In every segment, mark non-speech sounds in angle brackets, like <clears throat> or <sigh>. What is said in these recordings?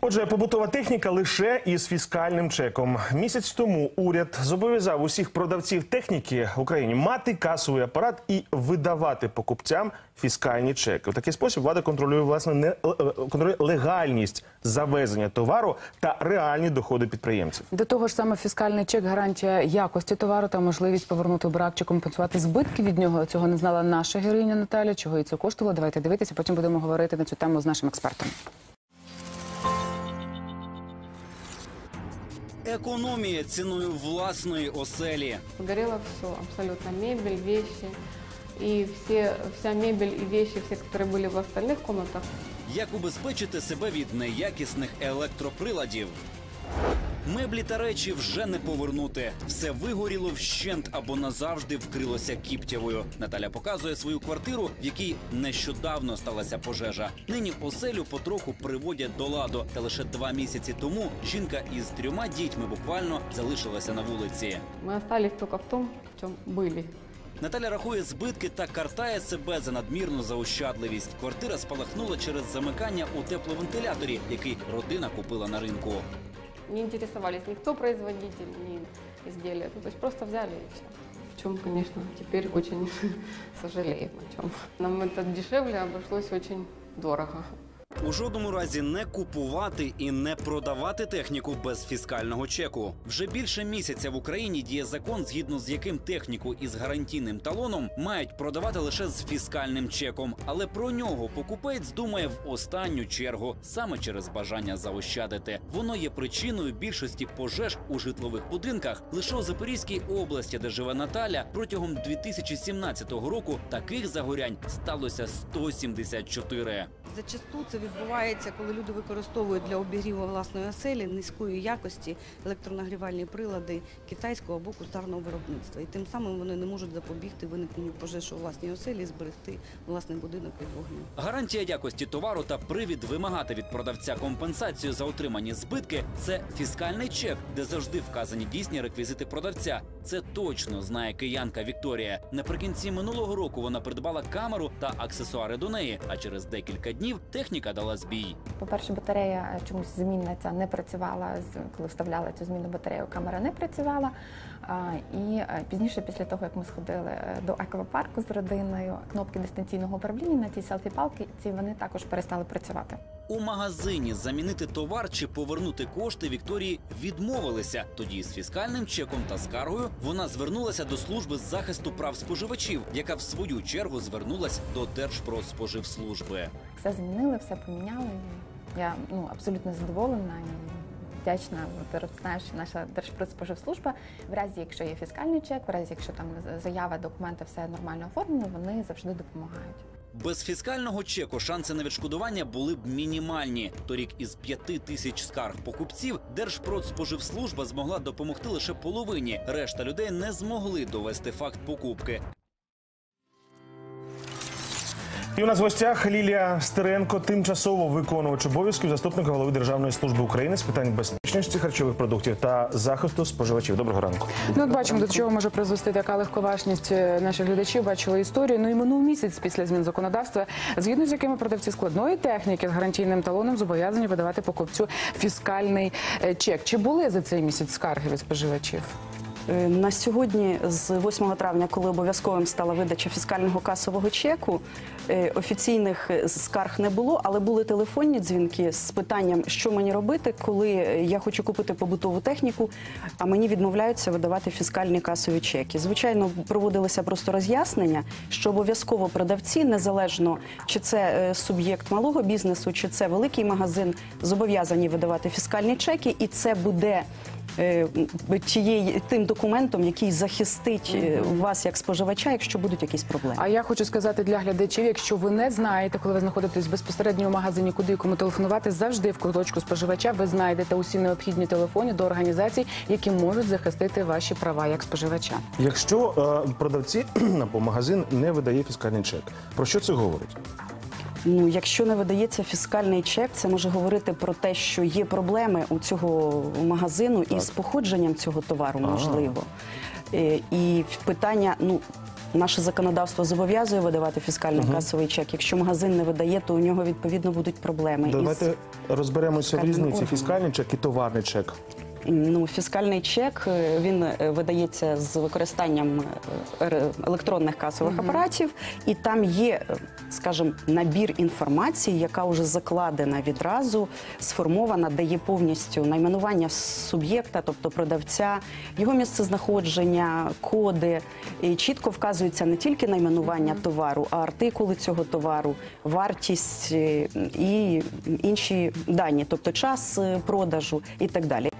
Отже, побутова техніка лише із фіскальним чеком. Місяць тому уряд зобов'язав усіх продавців техніки в Україні мати касовий апарат і видавати покупцям фіскальні чеки. У такий спосіб влада контролює власне не е, контролює легальність завезення товару та реальні доходи підприємців. До того ж, саме фіскальний чек гарантія якості товару та можливість повернути брак чи компенсувати збитки від нього. Цього не знала наша героїня Наталя. Чого і це коштувало? Давайте дивитися. Потім будемо говорити на цю тему з нашим експертом. Економія ціною власної оселі. Погорело все, абсолютно мебель, вещи. И все, вся мебель и вещи, все, которые были в остальных комнатах, Як убезпечити себе від неякісних електроприладів? Меблі та речі вже не повернути. Все вигоріло вщент або назавжди вкрилося кіптявою. Наталя показує свою квартиру, в якій нещодавно сталася пожежа. Нині оселю потроху приводять до ладу. Та лише два місяці тому жінка із трьома дітьми буквально залишилася на вулиці. мы остались только в том, в чем были. Наталя рахує збитки та картає себе за надмірну заощадливість. Квартира спалахнула через замикання у тепловентиляторі, який родина купила на ринку. Не интересовались никто производитель, ни изделия. Ну, То есть просто взяли и все. В чем, конечно, теперь очень <laughs> сожалеем о чем. Нам это дешевле обошлось очень дорого. У жодному разі не купувати і не продавати техніку без фіскального чеку. Вже більше місяця в Україні діє закон, згідно з яким техніку із гарантійним талоном мають продавати лише з фіскальним чеком. Але про нього покупець думає в останню чергу саме через бажання заощадити. Воно є причиною більшості пожеж у житлових будинках. Лише у Запорізькій області, де живе Наталя, протягом 2017 року таких загорянь сталося 174. Зачасту це відбувається, коли люди використовують для обігріву власної оселі низької якості електронагрівальні прилади китайського або кустарного виробництва. І тим самим вони не можуть запобігти виникненню пожеж у власній оселі і зберегти власний будинок від вогню. Гарантія якості товару та привід вимагати від продавця компенсацію за отримані збитки це фіскальний чек, де завжди вказані дійсні реквізити продавця. Це точно знає киянка Вікторія. Наприкінці минулого року вона придбала камеру та аксесуари до неї. А через декілька днів техніка дала збій. По-перше, батарея е, чомусь змінна ця не працювала. Коли вставляли цю змінну батарею, камера не працювала. І е, пізніше, після того, як ми сходили е, до аквапарку з родиною, кнопки дистанційного управління на цій селфі-палки, ці вони також перестали працювати. У магазині замінити товар чи повернути кошти Вікторії відмовилися. Тоді з фіскальним чеком та скаргою вона звернулася до служби з захисту прав споживачів, яка в свою чергу звернулась до Держпродспоживслужби. Все змінили, все поміняли. Я ну, абсолютно задоволена вдячна. Знаю, наша Держпродспоживслужба, в разі, якщо є фіскальний чек, в разі, якщо там заява, документи, все нормально оформлено, вони завжди допомагають. Без фіскального чеку шанси на відшкодування були б мінімальні. Торік із п'яти тисяч скарг покупців Держпродспоживслужба змогла допомогти лише половині. Решта людей не змогли довести факт покупки. І у нас в гостях Лілія Стеренко, тимчасово виконувач обов'язків заступника голови Державної служби України з питань безпечності харчових продуктів та захисту споживачів. Доброго ранку. Ну, от бачимо, до чого може призвести така легковажність е, наших глядачів. Бачили історію. Ну і минув місяць після змін законодавства, згідно з якими продавці складної техніки з гарантійним талоном зобов'язані видавати покупцю фіскальний е, чек. Чи були за цей місяць скарги від споживачів? Е, На сьогодні, з 8 травня, коли обов'язковим стала видача фіскального касового чеку, е, офіційних е, скарг не було, але були телефонні дзвінки з питанням, що мені робити, коли я хочу купити побутову техніку, а мені відмовляються видавати фіскальні касові чеки. Звичайно, проводилися просто роз'яснення, що обов'язково продавці, незалежно чи це суб'єкт малого бізнесу, чи це великий магазин, зобов'язані видавати фіскальні чеки, і це буде е, тієї тим документом, який захистить е, вас як споживача, якщо будуть якісь проблеми. А я хочу сказати для глядачів, якщо ви не знаєте, коли ви знаходитесь безпосередньо в магазині, куди і кому телефонувати, завжди в куточку споживача ви знайдете усі необхідні телефони до організацій, які можуть захистити ваші права як споживача. Якщо е, продавці <clears throat> або магазин не видає фіскальний чек, про що це говорить? Ну, якщо не видається фіскальний чек, це може говорити про те, що є проблеми у цього магазину із походженням цього товару, можливо. Е, І питання, ну. наше законодавство зобов'язує видавати фіскально-касовий чек. Якщо магазин не видає, то у нього відповідно будуть проблеми. із- Давайте розберемося в різниці органом. фіскальний чек і товарний чек. Ну, фіскальний чек е, він е, видається з використанням е, електронних касових апаратів, і там є, скажімо, набір інформації, яка вже закладена відразу, сформована, де є повністю найменування суб'єкта, тобто продавця, його місцезнаходження, коди. І чітко вказується не тільки найменування товару, а артикули цього товару, вартість і інші дані, тобто час продажу і так далі.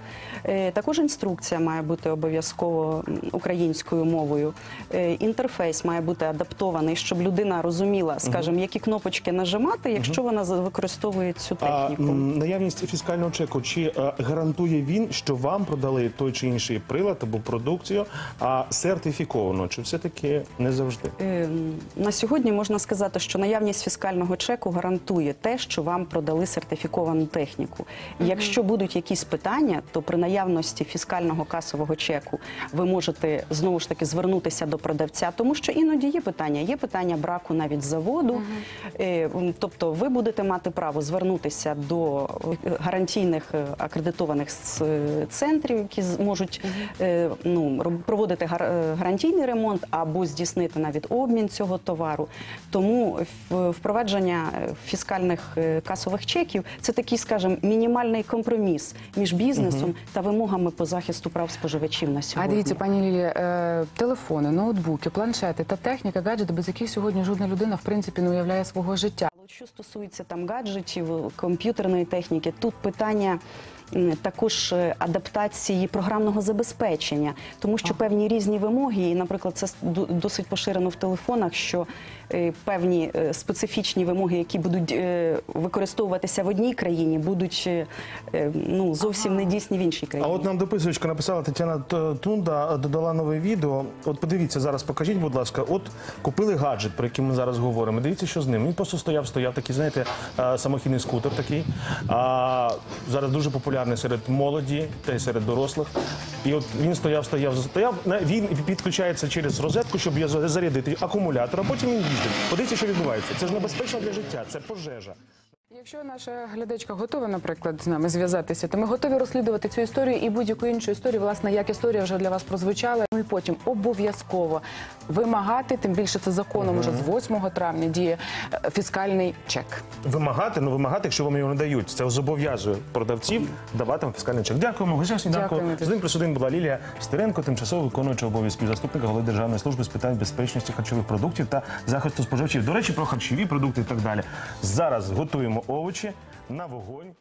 Е, Також інструкція має бути обов'язково українською мовою. Е, Інтерфейс має бути адаптований, щоб людина розуміла, скажімо, які кнопочки нажимати, якщо вона за- використовує цю техніку. наявність фіскального чеку чи е, гарантує він, що вам продали той чи інший прилад або продукцію, а сертифіковано, чи все-таки не завжди? На сьогодні можна сказати, що наявність фіскального чеку гарантує те, що вам продали сертифіковану техніку. І Якщо будуть якісь питання, то при наявності фіскального касового чеку ви можете знову ж таки звернутися до продавця, тому що іноді є питання, є питання браку навіть заводу. Е, Тобто ви будете мати право звернутися до е, гарантійних е, акредитованих центрів, які зможуть е, ну, проводити гар- гарантійний ремонт або здійснити навіть обмін цього товару. Тому впровадження фіскальних касових чеків це такий, скажімо, мінімальний компроміс між бізнесом та вимогами по захисту прав споживачів на А сьогодні. дивіться, пані Лілі, е, телефони, ноутбуки, планшети та техніка, гаджети, без яких сьогодні жодна людина в принципі не уявляє свого життя. Що стосується там гаджетів, комп'ютерної техніки, тут питання. Також е, адаптації програмного забезпечення, тому що певні різні вимоги, і, наприклад, це с- досить поширено в телефонах, що е, певні е, специфічні вимоги, які будуть використовуватися в одній країні, будуть ну зовсім не дійсні в іншій країні. А от нам дописувачка написала Тетяна Тунда, додала нове відео. От подивіться зараз, покажіть, будь ласка. От купили гаджет, про який ми зараз говоримо. Дивіться, що з ним. Він просто стояв, стояв такий, знаєте, самохідний скутер такий. А зараз дуже популярний серед молоді та й серед дорослих. І от він стояв, стояв, стояв. Він підключається через розетку, щоб зарядити акумулятор, а потім він їздить. Подивіться, що відбувається. Це ж небезпечно для життя, це пожежа. Якщо наша глядачка готова, наприклад, з нами зв'язатися, то ми готові розслідувати цю історію і будь-яку іншу історію, власне, як історія вже для вас прозвучала. Ну і потім обов'язково вимагати, тим більше це законом уже з 8 травня діє е, фіскальний чек. Вимагати, ну вимагати, якщо вам його не дають. Це зобов'язує продавців давати вам фіскальний чек. Дякуємо. Сніданку Дякуємо. з один плюс один була Лілія Стеренко, тимчасово виконуюча обов'язків заступника голови Державної служби з питань безпечності харчових продуктів та захисту споживачів. До речі, про харчові продукти і так далі. Зараз готуємо овочі на вогонь.